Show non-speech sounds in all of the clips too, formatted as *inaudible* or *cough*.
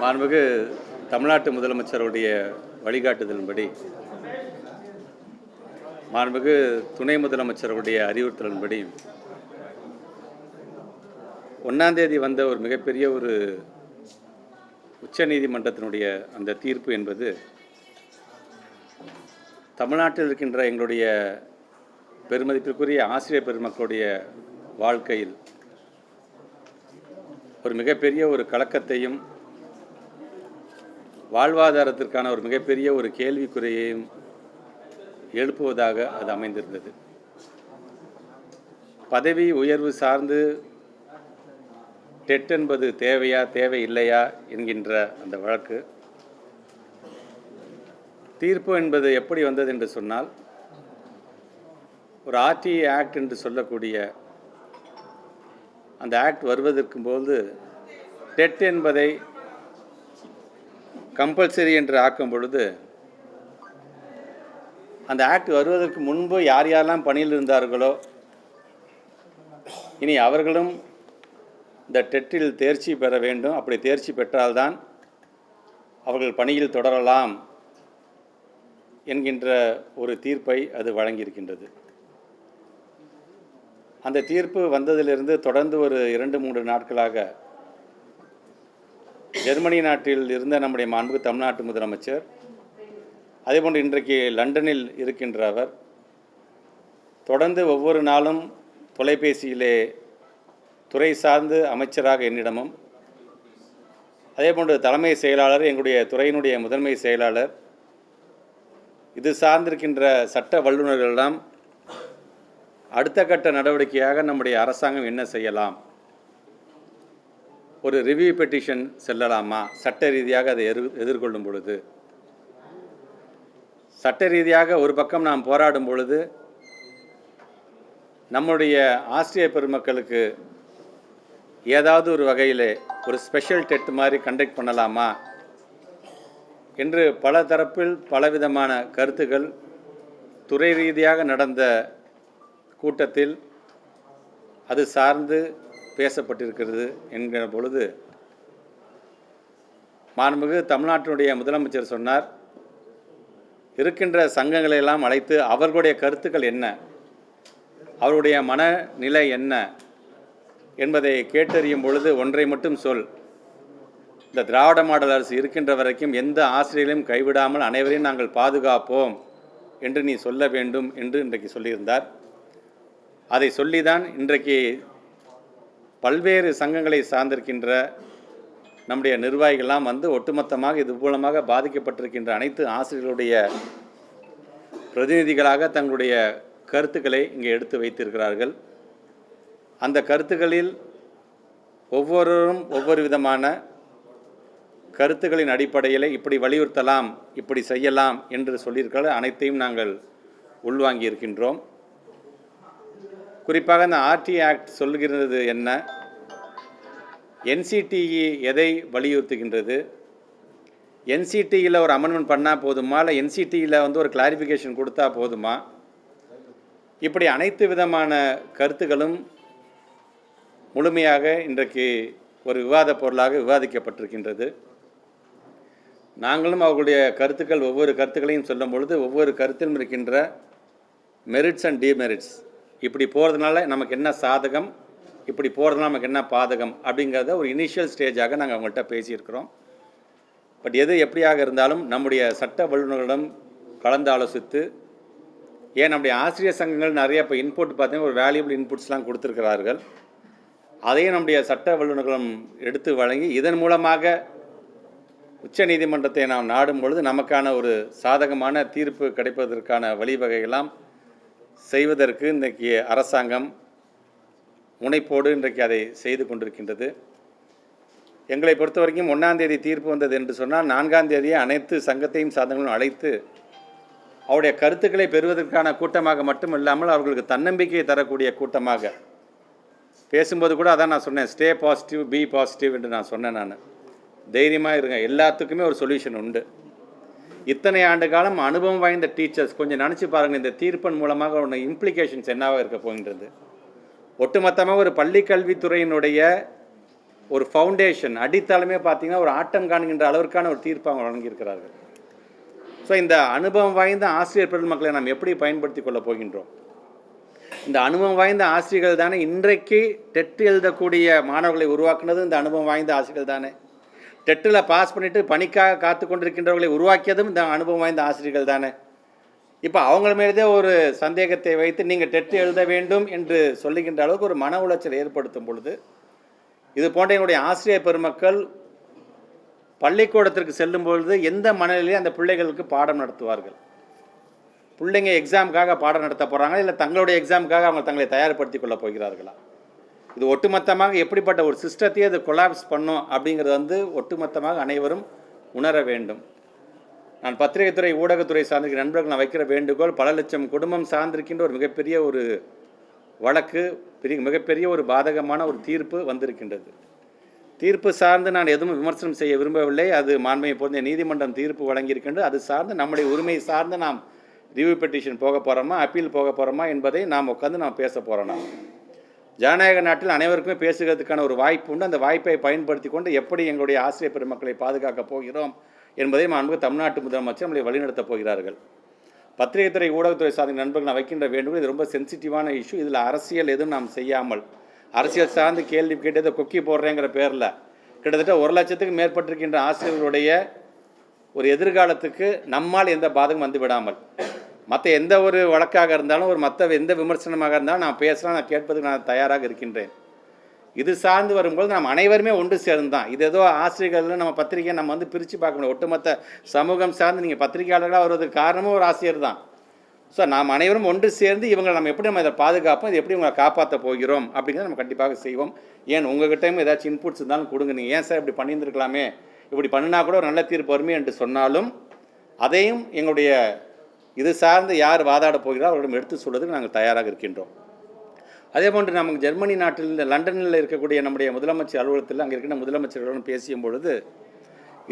மாண்புமிகு தமிழ்நாட்டு முதலமைச்சருடைய வழிகாட்டுதலின்படி மாண்புமிகு துணை முதலமைச்சருடைய அறிவுறுத்தலின்படி ஒன்றாந்தேதி வந்த ஒரு மிகப்பெரிய ஒரு உச்ச நீதிமன்றத்தினுடைய அந்த தீர்ப்பு என்பது தமிழ்நாட்டில் இருக்கின்ற எங்களுடைய பெருமதிப்பிற்குரிய ஆசிரியர் பெருமக்களுடைய வாழ்க்கையில் ஒரு மிகப்பெரிய ஒரு கலக்கத்தையும் வாழ்வாதாரத்திற்கான ஒரு மிகப்பெரிய ஒரு கேள்விக்குறையையும் எழுப்புவதாக அது அமைந்திருந்தது. பதவி உயர்வு சார்ந்து டெட் என்பது தேவையா தேவை இல்லையா என்கின்ற அந்த வழக்கு. தீர்ப்பு என்பது எப்படி வந்தது என்று சொன்னால் ஒரு ஆர்டி ஆக்ட் என்று சொல்லக்கூடிய அந்த ஆக்ட் வருவதற்கும் போது டெட் என்பதை கம்பல்சரி என்று ஆக்கும் பொழுது அந்த ஆக்ட் வருவதற்கு முன்பு யார் யாரெல்லாம் பணியில் இருந்தார்களோ இனி அவர்களும் இந்த டெட்டில் தேர்ச்சி பெற வேண்டும். அப்படி தேர்ச்சி பெற்றால்தான் அவர்கள் பணியில் தொடரலாம் என்கின்ற ஒரு தீர்ப்பை அது வழங்கியிருக்கின்றது. அந்த தீர்ப்பு வந்ததிலிருந்து தொடர்ந்து ஒரு இரண்டு மூன்று நாட்களாக ஜெர்மனி நாட்டில் இருந்த நம்முடைய மாண்புக்கு தமிழ்நாட்டு முதலமைச்சர் அதேபோன்று இன்றைக்கு லண்டனில் இருக்கின்ற அவர் தொடர்ந்து ஒவ்வொரு நாளும் தொலைபேசியிலே துறை சார்ந்து அமைச்சராக என்னிடமும் அதேபோன்று தலைமை செயலாளர் எங்களுடைய துறையினுடைய முதன்மை செயலாளர் இது சார்ந்திருக்கின்ற சட்ட வல்லுநர்களெல்லாம் அடுத்த கட்ட நடவடிக்கையாக நம்முடைய அரசாங்கம் என்ன செய்யலாம்? ஒரு ரிவ்யூ பெட்டிஷன் செல்லலாமா? சட்ட ரீதியாக அதை எதிர் எதிர்கொள்ளும் பொழுது. சட்ட ரீதியாக ஒரு பக்கம் நாம் போராடும் பொழுது நம்முடைய ஆசிரியர் பெருமக்களுக்கு ஏதாவது ஒரு வகையில் ஒரு ஸ்பெஷல் டெட் மாதிரி கண்டக்ட் பண்ணலாமா? என்று பல தரப்பில் பலவிதமான கருத்துக்கள் துறை ரீதியாக நடந்த கூட்டத்தில் அது சார்ந்து பேசப்பட்டிருக்கிறது என்கிற பொழுது மாண்புமிகு தமிழ்நாட்டினுடைய முதலமைச்சர் சொன்னார் இருக்கின்ற சங்கங்களை எல்லாம் அழைத்து அவர்களுடைய கருத்துக்கள் என்ன? அவருடைய மனநிலை என்ன? என்பதை கேட்டறியும் பொழுது ஒன்றை மட்டும் சொல். இந்த திராவிட மாடல் அரசு இருக்கின்ற வரைக்கும் எந்த ஆசிரியரையும் கைவிடாமல் அனைவரையும் நாங்கள் பாதுகாப்போம் என்று நீ சொல்ல வேண்டும் என்று இன்றைக்கு சொல்லியிருந்தார். அதை சொல்லிதான் இன்றைக்கு பல்வேறு சங்கங்களை சார்ந்திருக்கின்ற நம்முடைய நிர்வாகிகள்லாம் வந்து ஒட்டுமொத்தமாக இது மூலமாக பாதிக்கப்பட்டிருக்கின்ற அனைத்து ஆசிரியர்களுடைய பிரதிநிதிகளாக தங்களுடைய கருத்துக்களை இங்கே எடுத்து வைத்திருக்கிறார்கள். அந்த கருத்துக்களில் ஒவ்வொருவரும் ஒவ்வொரு விதமான கருத்துக்களின் அடிப்படையில் இப்படி வலியுறுத்தலாம் இப்படி செய்யலாம் என்று சொல்லியிருக்கிற அனைத்தையும் நாங்கள் உள்வாங்கி இருக்கின்றோம் குறிப்பாக இந்த ஆர்டி ஆக்ட் சொல்லுகிறது என்ன? என்சிடிஇ எதை வலியுறுத்துகின்றது? என்சிடியில் ஒரு அமெண்ட்மெண்ட் பண்ணால் போதுமா? இல்லை என்சிடியில் வந்து ஒரு கிளாரிஃபிகேஷன் கொடுத்தா போதுமா? இப்படி அனைத்து விதமான கருத்துக்களும் முழுமையாக இன்றைக்கு ஒரு விவாத பொருளாக விவாதிக்கப்பட்டிருக்கின்றது. நாங்களும் அவர்களுடைய கருத்துக்கள் ஒவ்வொரு கருத்துக்களையும் சொல்லும் பொழுது ஒவ்வொரு கருத்திலும் இருக்கின்ற மெரிட்ஸ் அண்ட் டிமெரிட்ஸ் இப்படி போகிறதுனால நமக்கு என்ன சாதகம்? இப்படி போகிறதுனால நமக்கு என்ன பாதகம்? அப்படிங்கிறத ஒரு இனிஷியல் ஸ்டேஜாக நாங்கள் அவங்கள்ட்ட பேசியிருக்கிறோம். பட் எது எப்படியாக இருந்தாலும் நம்முடைய சட்ட வல்லுநர்களிடம் கலந்து ஆலோசித்து ஏன் நம்முடைய ஆசிரியர் சங்கங்கள் நிறைய இப்போ இன்புட் பார்த்தீங்கன்னா ஒரு வேல்யூபிள் இன்புட்ஸ்லாம் கொடுத்துருக்கிறார்கள். அதையும் நம்முடைய சட்ட வல்லுநர்களும் எடுத்து வழங்கி இதன் மூலமாக உச்ச நீதிமன்றத்தை நாம் நாடும் பொழுது நமக்கான ஒரு சாதகமான தீர்ப்பு கிடைப்பதற்கான வழிவகையெல்லாம் செய்வதற்கு இன்றைக்கு அரசாங்கம் முனைப்போடு இன்றைக்கு அதை செய்து கொண்டிருக்கின்றது. எங்களை பொறுத்த வரைக்கும் ஒன்றாம் தேதி தீர்ப்பு வந்தது என்று சொன்னால் நான்காம் தேதியே அனைத்து சங்கத்தையும் சாதங்களும் அழைத்து அவருடைய கருத்துக்களை பெறுவதற்கான கூட்டமாக மட்டும் இல்லாமல் அவர்களுக்கு தன்னம்பிக்கையை தரக்கூடிய கூட்டமாக பேசும்போது கூட அதான் நான் சொன்னேன் ஸ்டே பாசிட்டிவ் பி பாசிட்டிவ் என்று நான் சொன்னேன் நான். தைரியமாக இருங்க எல்லாத்துக்குமே ஒரு சொல்யூஷன் உண்டு. இத்தனை ஆண்டு காலம் அனுபவம் வாய்ந்த டீச்சர்ஸ் கொஞ்சம் நினச்சி பாருங்கள் இந்த தீர்ப்பின் மூலமாக ஒன்று இம்ப்ளிகேஷன்ஸ் என்னவாக இருக்க போகின்றது? ஒட்டுமொத்தமாக ஒரு பள்ளி கல்வித்துறையினுடைய ஒரு ஃபவுண்டேஷன் அடித்தளமே பார்த்தீங்கன்னா ஒரு ஆட்டம் காணுகின்ற அளவிற்கான ஒரு தீர்ப்பு அவங்க வழங்கியிருக்கிறார்கள். ஸோ இந்த அனுபவம் வாய்ந்த ஆசிரியர் பெருமக்களை நாம் எப்படி பயன்படுத்தி கொள்ளப் போகின்றோம்? இந்த அனுபவம் வாய்ந்த ஆசிரியர்கள் தானே இன்றைக்கு டெட் எழுதக்கூடிய மாணவர்களை உருவாக்குனது இந்த அனுபவம் வாய்ந்த ஆசிரியர்கள் தானே? டெட்டில் பாஸ் பண்ணிவிட்டு பணிக்காக காத்து கொண்டிருக்கின்றவர்களை உருவாக்கியதும் இந்த அனுபவம் வாய்ந்த ஆசிரியர்கள் தானே. இப்போ அவங்கள மீதே ஒரு சந்தேகத்தை வைத்து நீங்கள் டெட் எழுத வேண்டும் என்று சொல்லுகின்ற அளவுக்கு ஒரு மன உளைச்சல் ஏற்படுத்தும் பொழுது இது போன்ற எங்களுடைய ஆசிரியர் பெருமக்கள் பள்ளிக்கூடத்திற்கு செல்லும் பொழுது எந்த மனநிலையும் அந்த பிள்ளைகளுக்கு பாடம் நடத்துவார்கள். பிள்ளைங்க எக்ஸாமுக்காக பாடம் நடத்த போகிறாங்களா இல்லை தங்களுடைய எக்ஸாமுக்காக அவங்க தங்களை தயார்படுத்திக் கொள்ளப் போகிறார்களா? இது ஒட்டுமொத்தமாக எப்படிப்பட்ட ஒரு சிஸ்டத்தையே அது கொலாப்ஸ் பண்ணும் அப்படிங்கிறது வந்து ஒட்டுமொத்தமாக அனைவரும் உணர வேண்டும். நான் பத்திரிகைத்துறை ஊடகத்துறை சார்ந்திருக்கிற நண்பர்கள் நான் வைக்கிற வேண்டுகோள் பல லட்சம் குடும்பம் சார்ந்திருக்கின்ற ஒரு மிகப்பெரிய ஒரு வழக்கு பெரிய மிகப்பெரிய ஒரு பாதகமான ஒரு தீர்ப்பு வந்திருக்கின்றது. தீர்ப்பு சார்ந்து நான் எதுவும் விமர்சனம் செய்ய விரும்பவில்லை. அது மாண்பையை பொருந்திய நீதிமன்றம் தீர்ப்பு வழங்கியிருக்கின்றது. அது சார்ந்து நம்முடைய உரிமையை சார்ந்து நாம் ரிவ்யூ பெட்டிஷன் போக போகிறோமா அப்பீல் போக போகிறோமா என்பதை நாம் உட்காந்து நாம் பேச போகிறோம் நான் ஜனநாயக நாட்டில் அனைவருக்குமே பேசுகிறதுக்கான ஒரு வாய்ப்பு உண்டு. அந்த வாய்ப்பை பயன்படுத்தி கொண்டு எப்படி எங்களுடைய ஆசிரியர் பெருமக்களை பாதுகாக்கப் போகிறோம் என்பதையும் மாண்பு தமிழ்நாட்டு முதலமைச்சர் நம்மளை வழிநடத்தப் போகிறார்கள். பத்திரிகைத்துறை ஊடகத்துறை சார்ந்த நண்பர்கள் நான் வைக்கின்ற வேண்டுகோள் இது ரொம்ப சென்சிட்டிவான இஷ்யூ இதில் அரசியல் எதுவும் நாம் செய்யாமல் அரசியல் சார்ந்து கேள்வி கேட்டதை கொக்கி போடுறேங்கிற பேரில் கிட்டத்தட்ட ஒரு லட்சத்துக்கு மேற்பட்டிருக்கின்ற ஆசிரியர்களுடைய ஒரு எதிர்காலத்துக்கு நம்மால் எந்த பாதகம் வந்து விடாமல் மற்ற எந்த ஒரு வழக்காக இருந்தாலும் ஒரு மற்ற எந்த விமர்சனமாக இருந்தாலும் நான் பேசலாம் நான் கேட்பதுக்கு நான் தயாராக இருக்கின்றேன். இது சார்ந்து வரும்போது நாம் அனைவருமே ஒன்று சேர்ந்து தான் இது ஏதோ ஆசிரியர்கள் நம்ம பத்திரிகை நம்ம வந்து பிரித்து பார்க்க முடியும். ஒட்டுமொத்த சமூகம் சார்ந்து நீங்கள் பத்திரிகையாளர்களாக வருவதற்கு காரணமும் ஒரு ஆசிரியர் தான். ஸோ நாம் அனைவரும் ஒன்று சேர்ந்து இவங்களை நம்ம எப்படி நம்ம இதை பாதுகாப்போம் இது எப்படி இவங்களை காப்பாற்ற போகிறோம் அப்படிங்கிறத நம்ம கண்டிப்பாக செய்வோம். ஏன் உங்ககிட்டயும் ஏதாச்சும் இன்புட்ஸ் இருந்தாலும் கொடுங்க. நீங்கள் ஏன் சார் இப்படி பண்ணியிருந்துருக்கலாமே? இப்படி பண்ணினா கூட ஒரு நல்ல தீர்ப்பு வருமே என்று சொன்னாலும் அதையும் எங்களுடைய இது சார்ந்து யார் வாதாட போகிறாரோ அவர்களிடம் எடுத்து சொல்வதற்கு நாங்கள் தயாராக இருக்கின்றோம். அதே போன்று நமக்கு ஜெர்மனி நாட்டில் இந்த லண்டனில் இருக்கக்கூடிய நம்முடைய முதலமைச்சர் அலுவலகத்தில் அங்கே இருக்கின்ற முதலமைச்சர்களுடன் பேசியும் பொழுது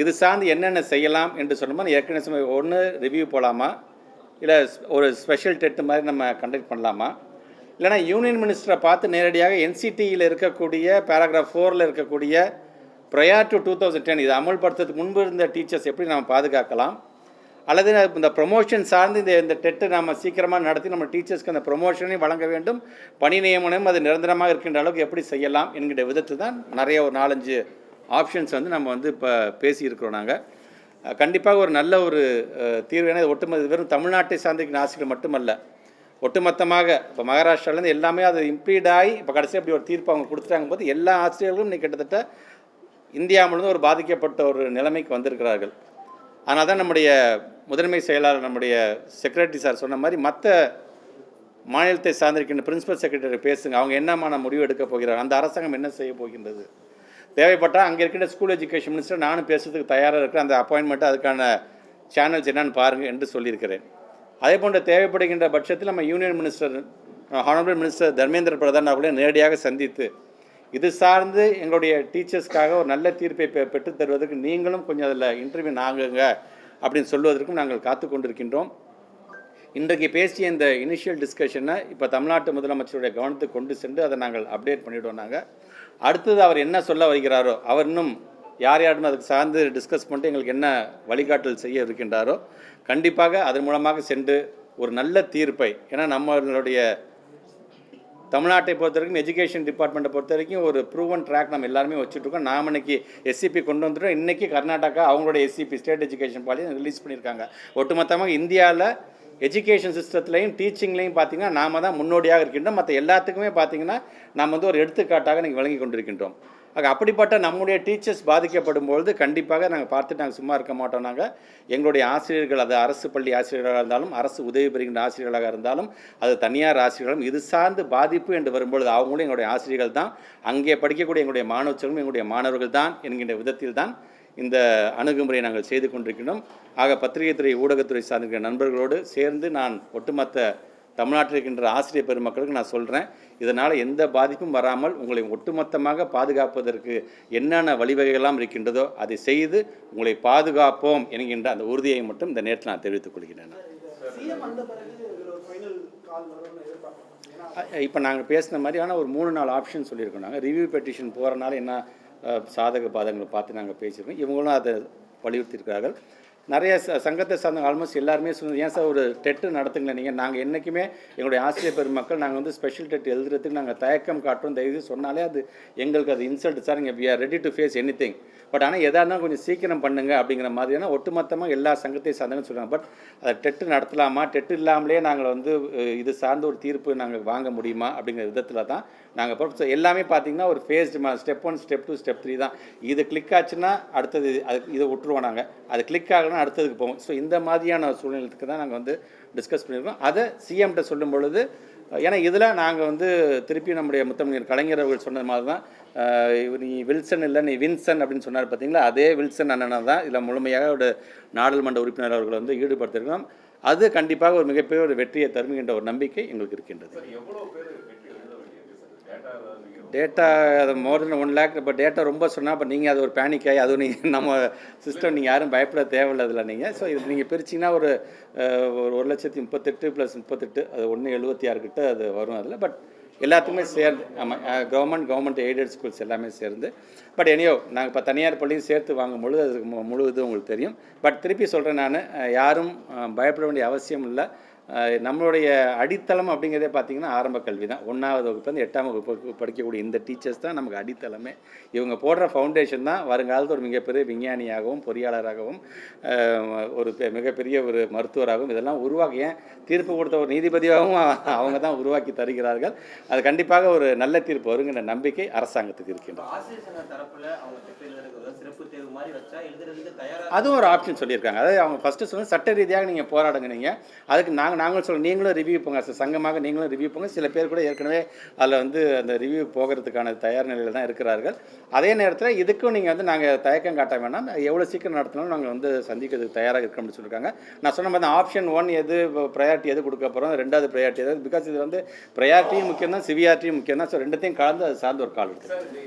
இது சார்ந்து என்னென்ன செய்யலாம் என்று சொன்னோம்னா ஏற்கனவே சமயம் ஒன்று ரிவ்யூ போகலாமா இல்லை ஒரு ஸ்பெஷல் டெட் மாதிரி நம்ம கண்டக்ட் பண்ணலாமா? இல்லைனா யூனியன் மினிஸ்டரை பார்த்து நேரடியாக என்சிடியில் இருக்கக்கூடிய பேராகிராஃப் ஃபோரில் இருக்கக்கூடிய prior to two thousand ten இது அமல்படுத்துறதுக்கு முன்பு இருந்த டீச்சர்ஸ் எப்படி நம்ம பாதுகாக்கலாம்? அல்லது இந்த ப்ரொமோஷன் சார்ந்து இந்த இந்த டெட்டை நம்ம சீக்கிரமாக நடத்தி நம்ம டீச்சர்ஸ்க்கு அந்த ப்ரொமோஷனையும் வழங்க வேண்டும். பணி நியமனம் அது நிரந்தரமாக இருக்கின்ற அளவுக்கு எப்படி செய்யலாம் என்கின்ற விதத்தில் தான் நிறைய ஒரு நாலஞ்சு ஆப்ஷன்ஸ் வந்து நம்ம வந்து இப்போ பேசியிருக்கிறோம் நாங்கள் கண்டிப்பாக ஒரு நல்ல ஒரு தீர்வு. ஏன்னா ஒட்டுமொத்த வெறும் தமிழ்நாட்டை சார்ந்திருக்கிற ஆசிரியர் மட்டுமல்ல. ஒட்டுமொத்தமாக இப்போ மகாராஷ்டிராலேருந்து எல்லாமே அது இம்ப்ளீட் ஆகி இப்போ கடைசியாக அப்படி ஒரு தீர்ப்பு அவங்க கொடுத்துட்டாங்க போது எல்லா ஆசிரியர்களும் இன்னைக்கு கிட்டத்தட்ட இந்தியா முழுவதும் ஒரு பாதிக்கப்பட்ட ஒரு நிலைமைக்கு வந்திருக்கிறார்கள். அதனால் தான் நம்முடைய முதன்மை செயலாளர் நம்முடைய செக்ரட்டரி சார் சொன்ன மாதிரி மற்ற மாநிலத்தை சார்ந்திருக்கின்ற பிரின்சிபல் செக்ரட்டரி பேசுங்க. அவங்க என்னமான முடிவு எடுக்க போகிறார் அந்த அரசாங்கம் என்ன செய்ய போகின்றது? தேவைப்பட்டால் அங்கே இருக்கின்ற ஸ்கூல் எஜுகேஷன் மினிஸ்டர் நானும் பேசுறதுக்கு தயாராக இருக்கிறேன். அந்த அப்பாயின்மெண்ட்டு அதுக்கான சேனல்ஸ் என்னன்னு பாருங்கள் என்று சொல்லியிருக்கிறேன். அதே போன்ற தேவைப்படுகின்ற பட்சத்தில் நம்ம union minister honourable minister Dharmendra Pradhan அவர்களை நேரடியாக சந்தித்து இது சார்ந்து எங்களுடைய டீச்சர்ஸ்க்காக ஒரு நல்ல தீர்ப்பை பெ பெற்றுத் தருவதற்கு நீங்களும் கொஞ்சம் அதில் இன்டர்வியூ நாங்குங்க அப்படின்னு சொல்வதற்கும் நாங்கள் காத்து கொண்டிருக்கின்றோம். இன்றைக்கு பேசிய இந்த இனிஷியல் டிஸ்கஷனை இப்போ தமிழ்நாட்டு முதலமைச்சருடைய கவனத்துக்கு கொண்டு சென்று அதை நாங்கள் அப்டேட் பண்ணிவிடுவோம் நாங்கள் அடுத்தது அவர் என்ன சொல்ல வருகிறாரோ அவர் இன்னும் யார் யாருமே அதுக்கு சார்ந்து டிஸ்கஸ் பண்ணிட்டு எங்களுக்கு என்ன வழிகாட்டல் செய்ய இருக்கின்றாரோ கண்டிப்பாக அதன் மூலமாக சென்று ஒரு நல்ல தீர்ப்பை ஏன்னா நம்மளுடைய தமிழ்நாட்டை பொறுத்த வரைக்கும் எஜுகேஷன் டிபார்ட்மெண்ட்டை பொறுத்த வரைக்கும் ஒரு ப்ரூவன் ட்ராக் நம்ம எல்லாருமே வச்சுட்ருக்கோம் நாம் இன்னைக்கு எஸ்சிபி கொண்டு வந்துட்டோம். இன்றைக்கி கர்நாடகா அவங்களோட SCP state education policy release பண்ணியிருக்காங்க. ஒட்டுமொத்தமாக இந்தியாவில் எஜுகேஷன் சிஸ்டத்துலையும் டீச்சிங்லையும் பார்த்தீங்கன்னா நாம தான் முன்னோடியாக இருக்கின்றோம். மற்ற எல்லாத்துக்குமே பார்த்தீங்கன்னா நாம் வந்து ஒரு எடுத்துக்காட்டாக நீங்கள் வழங்கி கொண்டிருக்கின்றோம். ஆக அப்படிப்பட்ட நம்முடைய டீச்சர்ஸ் பாதிக்கப்படும் பொழுது கண்டிப்பாக நாங்கள் பார்த்துட்டு நாங்கள் சும்மா இருக்க மாட்டோம். நாங்கள் எங்களுடைய ஆசிரியர்கள் அது அரசு பள்ளி ஆசிரியர்களாக இருந்தாலும் அரசு உதவி பெறுகின்ற ஆசிரியர்களாக இருந்தாலும் அது தனியார் ஆசிரியர்களும் இது சார்ந்து பாதிப்பு என்று வரும்பொழுது அவங்களும் எங்களுடைய ஆசிரியர்கள் தான். அங்கே படிக்கக்கூடிய எங்களுடைய மாணவர்களும் எங்களுடைய மாணவர்கள் தான் என்கின்ற விதத்தில் தான் இந்த அணுகுமுறையை நாங்கள் செய்து கொண்டிருக்கிறோம். ஆக பத்திரிகைத்துறை ஊடகத்துறை சார்ந்திருக்கிற நண்பர்களோடு சேர்ந்து நான் ஒட்டுமொத்த தமிழ்நாட்டில் இருக்கின்ற ஆசிரியர் பெருமக்களுக்கு நான் சொல்கிறேன் இதனால் எந்த பாதிப்பும் வராமல் உங்களை ஒட்டுமொத்தமாக பாதுகாப்பதற்கு என்னென்ன வழிவகைகள்லாம் இருக்கின்றதோ அதை செய்து உங்களை பாதுகாப்போம் என்கின்ற அந்த உறுதியை மட்டும் இந்த நேரத்தில் நான் தெரிவித்துக் கொள்கிறேன். இப்போ நாங்கள் பேசின மாதிரி ஆனால் ஒரு மூணு நாலு ஆப்ஷன் சொல்லியிருக்கோம் நாங்கள் ரிவ்யூ பெட்டிஷன் போகிறனால என்ன சாதக பாதகங்களை பார்த்து நாங்கள் பேசியிருக்கோம். இவங்களும் அதை வலியுறுத்தியிருக்கிறார்கள். நிறைய ச சங்கத்தை சார்ந்த ஆல்மோஸ்ட் எல்லாருமே சொன்னது ஏன் சார் ஒரு டெட்டு நடத்துங்களேன் நீங்கள் நாங்கள் என்றைக்குமே எங்களுடைய ஆசிரியர் பெருமக்கள் நாங்கள் வந்து ஸ்பெஷல் டெட் எழுதுறதுக்கு நாங்கள் தயக்கம் காட்டுறோம் தயவு சொன்னாலே அது எங்களுக்கு அது இன்சல்ட் சார் நீங்கள் we are ready to face anything but ஆனால் எதாக இருந்தாலும் கொஞ்சம் சீக்கிரம் பண்ணுங்க அப்படிங்கிற மாதிரியான ஒட்டுமொத்தமாக எல்லா சங்கத்தையும் சார்ந்தவங்க சொல்கிறாங்க பட் அதை டெட்டு நடத்தலாமா? டெட்டு இல்லாமலே நாங்கள் வந்து இது சார்ந்த ஒரு தீர்ப்பு நாங்கள் வாங்க முடியுமா? அப்படிங்கிற விதத்தில் தான் நாங்கள் இப்போ எல்லாமே பார்த்தீங்கன்னா ஒரு phased step one step two step three தான். இது கிளிக் ஆச்சுன்னா அடுத்தது அது இதை விட்டுருவோம் நாங்கள் அது கிளிக் ஆகலைன்னா அடுத்ததுக்கு போவோம். ஸோ இந்த மாதிரியான சூழ்நிலைக்கு தான் நாங்கள் வந்து டிஸ்கஸ் பண்ணியிருக்கோம். அதை சிஎம்கிட்ட சொல்லும் பொழுது ஏன்னா இதில் நாங்கள் வந்து திருப்பி நம்முடைய முத்தமிழர் கலைஞர் அவர்கள் சொன்னது மாதிரி தான் இவர் நீ வில்சன் இல்லை நீ வின்சன் அப்படின்னு சொன்னார் பார்த்தீங்களா அதே வில்சன் அண்ணனை தான் இதில் முழுமையாக ஒரு நாடாளுமன்ற உறுப்பினர் அவர்கள் வந்து ஈடுபடுத்திருக்கோம் அது கண்டிப்பாக ஒரு மிகப்பெரிய ஒரு வெற்றியை தருமுகின்ற ஒரு நம்பிக்கை எங்களுக்கு இருக்கின்றது. டேட்டா அது மோர் தென் ஒன் லேக் இப்போ டேட்டா ரொம்ப சொன்னால் இப்போ நீங்கள் அது ஒரு பேனிக் ஆகி அதுவும் நீங்கள் நம்ம சிஸ்டம் நீங்கள் யாரும் பயப்பட தேவையில்லதில்ல நீங்கள் ஸோ இது நீங்கள் பிரிச்சிங்கன்னா ஒரு ஒரு ஒரு லட்சத்தி முப்பத்தெட்டு ப்ளஸ் முப்பத்தெட்டு அது ஒன்று எழுபத்தி ஆறு கிட்ட அது வரும் அதில். பட் எல்லாத்துக்குமே சேர்ந்து ஆமாம் கவர்மெண்ட் கவர்மெண்ட் எய்டட் ஸ்கூல்ஸ் எல்லாமே சேர்ந்து. பட் எனியோ நாங்கள் இப்போ தனியார் பள்ளியும் சேர்த்து வாங்கும்பொழுது அதுக்கு முழு இது உங்களுக்கு தெரியும். பட் திருப்பி சொல்கிறேன் நான் யாரும் பயப்பட வேண்டிய அவசியம் இல்லை. நம்மளுடைய அடித்தளம் அப்படிங்கிறதே பார்த்தீங்கன்னா ஆரம்ப கல்வி தான். ஒன்றாவது வகுப்பு வந்து எட்டாம் வகுப்பு படிக்கக்கூடிய இந்த டீச்சர்ஸ் தான் நமக்கு அடித்தளமே. இவங்க போடுற ஃபவுண்டேஷன் தான் வருங்காலத்தில் ஒரு மிகப்பெரிய விஞ்ஞானியாகவும் பொறியாளராகவும் ஒரு மிகப்பெரிய ஒரு மருத்துவராகவும் இதெல்லாம் உருவாக்கி ஏன் தீர்ப்பு கொடுத்த ஒரு நீதிபதியாகவும் *laughs* அவங்க தான் உருவாக்கி தருகிறார்கள். அது கண்டிப்பாக ஒரு நல்ல தீர்ப்பு வருங்கிற நம்பிக்கை அரசாங்கத்துக்கு இருக்கின்றது. அதுவும் ஒரு ஆப்ஷன் சொல்லியிருக்காங்க. அதாவது அவங்க ஃபஸ்ட்டு சொன்ன சட்ட ரீதியாக நீங்கள் போராடுங்க நீங்கள் அதுக்கு நாங்கள் நாங்களும் சொல்ல நீங்களும் ரிவ்யூ போங்க சார் சங்கமாக நீங்களும் ரிவ்யூ போங்க. சில பேர் கூட ஏற்கனவே அதில் வந்து அந்த ரிவ்யூ போகிறதுக்கான தயார் நிலையில் தான் இருக்கிறார்கள். அதே நேரத்தில் இதுக்கும் நீங்கள் வந்து நாங்கள் தயக்கம் காட்ட வேண்டாம் எவ்வளோ சீக்கிரம் நடத்தினாலும் நாங்கள் வந்து சந்திக்கிறதுக்கு தயாராக இருக்கோம்னு சொல்லியிருக்காங்க. நான் சொன்ன மாதிரி ஆப்ஷன் ஒன் எது ப்ரையாரிட்டி எது கொடுக்க போகிறோம் ரெண்டாவது ப்ரையாரிட்டி எது? பிகாஸ் இது வந்து ப்ரையாரிட்டியும் முக்கியம் தான் சிவியாரிட்டியும் முக்கியம் தான் ஸோ ரெண்டுத்தையும் கலந்து அது சார்ந்த ஒரு கால் இருக்குது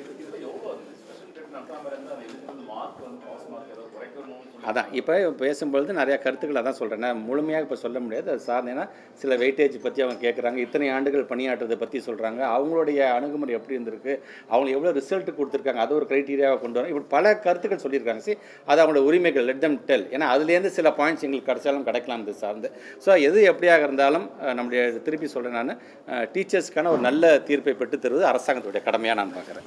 அதான். இப்போ பேசும்பொழுது நிறையா கருத்துக்கள் அதான் சொல்கிறேன் நான் முழுமையாக இப்போ சொல்ல முடியாது. அது சார்ந்தேன்னா சில வெயிட்டேஜ் பற்றி அவங்க கேட்குறாங்க இத்தனை ஆண்டுகள் பணியாற்றுறதை பற்றி சொல்கிறாங்க அவங்களுடைய அணுகுமுறை எப்படி இருந்திருக்கு? அவங்க எவ்வளோ ரிசல்ட் கொடுத்துருக்காங்க? அது ஒரு க்ரைட்டீரியாவை கொண்டு வரோம் இப்படி பல கருத்துக்கள் சொல்லியிருக்காங்க. சி அது அவங்களோட உரிமைகள். லெட் தம் டெல் ஏன்னா அதுலேருந்து சில பாயிண்ட்ஸ் எங்களுக்கு கிடைச்சாலும் கிடைக்கலாம் இது சார்ந்து. ஸோ எது எப்படியாக இருந்தாலும் நம்முடைய திருப்பி சொல்கிறேன் நான் டீச்சர்ஸ்க்கான ஒரு நல்ல தீர்ப்பை பெற்று தருவது அரசாங்கத்துடைய கடமையாக நான் பார்க்குறேன்